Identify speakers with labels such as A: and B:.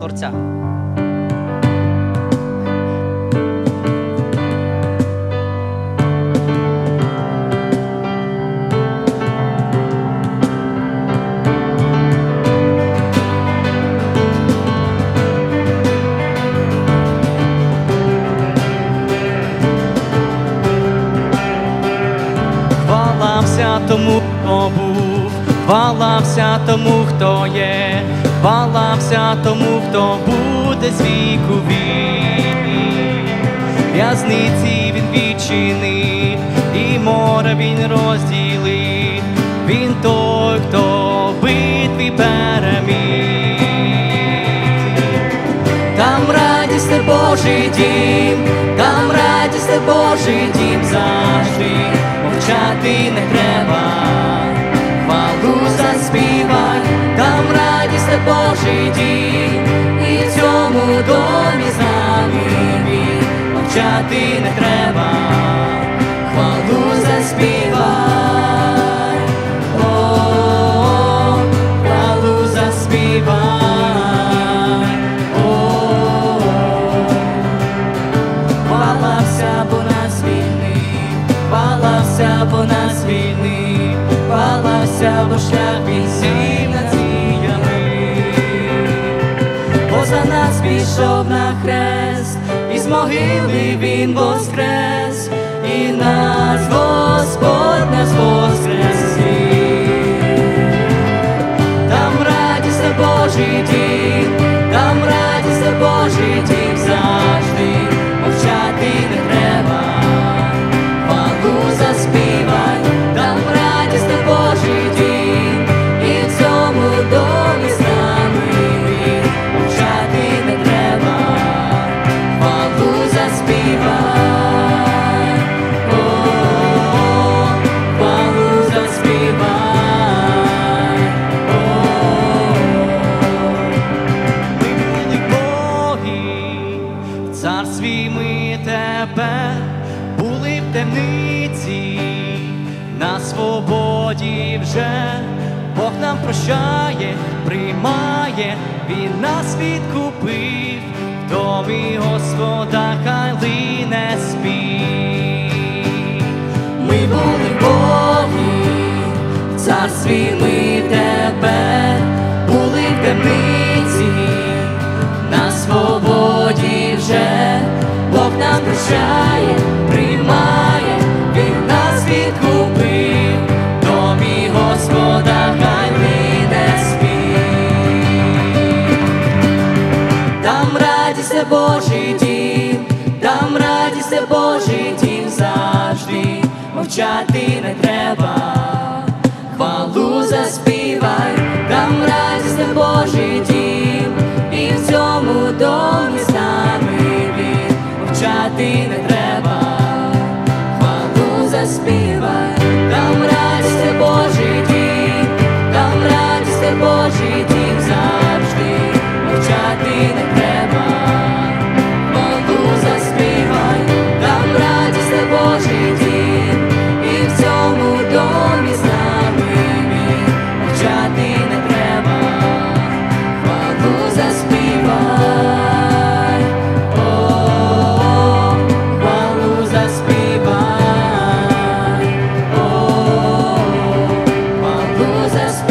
A: Творця. Хвалався тому, хто був, хвалався тому, хто є, хвалався тому, хто буде з віку вік. В'язниці він відчинив, і море він розділив. Він той, хто в битві переміг. Там радісне Божий дім, там радісне Божий дім завжди, мовчати не треба, хвалу заспівай. О, хвалу заспівай. О, Хвалався, бо нас вільний, хвалався, бо нас вільний, хвалався, бо шлях він сів над зміями. Бо за нас пішов на хрест, могили він воскрес, на свободі вже Бог нам прощає, приймає, Він нас відкупив, в домі Господа хай лине спів. Ми були боги, царстві ми Там радість Божий дім, там радість це Божий дім завжди, мовчати не треба, Jesus.